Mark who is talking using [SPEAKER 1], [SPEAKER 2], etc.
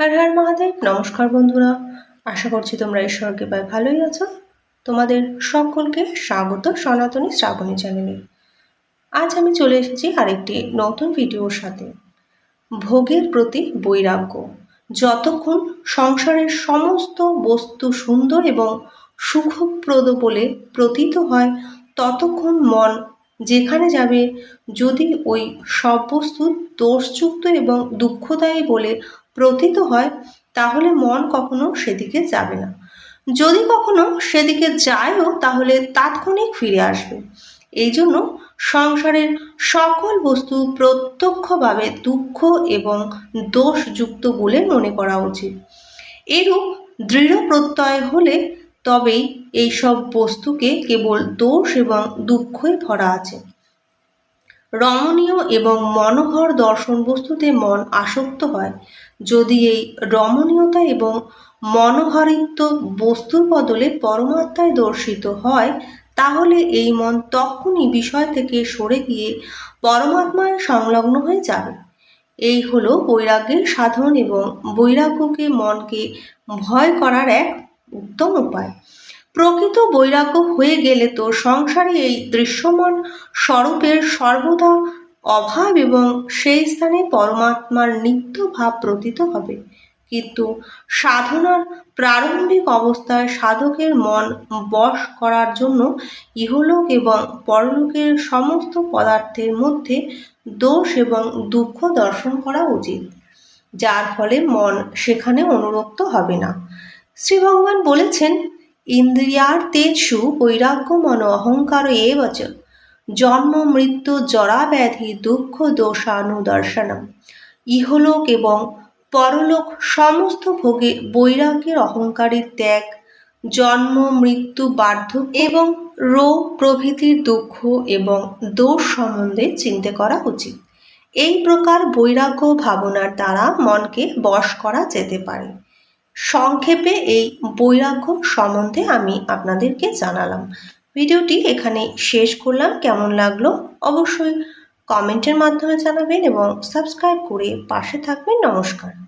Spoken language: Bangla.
[SPEAKER 1] হর হর মহাদেব, নমস্কার বন্ধুরা। আশা করছি তোমরা ঈশ্বর কৃপায় ভালোই আছো। তোমাদের সকলকে স্বাগত সনাতনী শ্রাবণী চ্যানেলে। আজ আমি চলে এসেছি আরেকটি নতুন ভিডিওর সাথে। ভোগের প্রতি বৈরাগ্য। যতক্ষণ সংসারের সমস্ত বস্তু সুন্দর এবং সুখপ্রদ বলে প্রতীত হয়, ততক্ষণ মন যেখানে যাবে, যদি ওই সব বস্তু দোষযুক্ত এবং দুঃখদায়ী বলে প্রতীত হয়, তাহলে মন কখনো সেদিকে যাবে না। যদি কখনো সেদিকে যায়ও, তাহলে তাৎক্ষণিক ফিরে আসবে। এই জন্য সংসারের সকল বস্তু প্রত্যক্ষভাবে দুঃখ এবং দোষযুক্ত বলে মনে করা উচিত। এরূপ দৃঢ় প্রত্যয় হলে তবেই এইসব বস্তুকে কেবল দোষ এবং দুঃখই ভরা আছে। রমণীয় এবং মনোহর দর্শন বস্তুতে মন আসক্ত হয়। যদি এই রমণীয়তা এবং মনোহরিত্ব বস্তুর বদলে পরমাত্মায় দর্শিত হয়, তাহলে এই মন তখনই বিষয় থেকে সরে গিয়ে পরমাত্মায় সংলগ্ন হয়ে যাবে। এই হলো বৈরাগ্যের সাধন এবং বৈরাগ্যকে মনকে ভয় করার এক উত্তম উপায়। প্রকৃত বৈরাগ্য হয়ে গেলে তো সংসারে এই দৃশ্যমান স্বরূপের সর্বদা অভাব এবং সেই স্থানে পরমাত্মার নিত্য ভাব প্রতীত হবে। কিন্তু সাধনার প্রারম্ভিক অবস্থায় সাধকের মন বশ করার জন্য ইহলোক এবং পরলোকের সমস্ত পদার্থের মধ্যে দোষ এবং দুঃখ দর্শন করা উচিত, যার ফলে মন সেখানে অনুরক্ত হবে না। শ্রী ভগবান বলেছেন, ইন্দ্রিয়ার তেজসু বৈরাগ্য মন অহংকার এবচ জন্ম, মৃত্যু জরা ব্যাধি দুঃখ, দোষানুদর্শনম। ইহলোক এবং পরলোক সমস্ত ভোগে বৈরাগ্যের অহংকারের ত্যাগ। জন্ম, মৃত্যু বার্ধক্য এবং রোগ প্রভৃতির দুঃখ এবং দোষ সম্বন্ধে চিন্তা করা উচিত। এই প্রকার বৈরাগ্য ভাবনার দ্বারা মনকে বশ করা যেতে পারে। সংক্ষেপে এই বৈরাগ্য সম্বন্ধে আমি আপনাদেরকে জানালাম। ভিডিওটি এখানে শেষ করলাম। কেমন লাগল অবশ্যই কমেন্টের মাধ্যমে জানাবেন এবং সাবস্ক্রাইব করে পাশে থাকবেন। নমস্কার।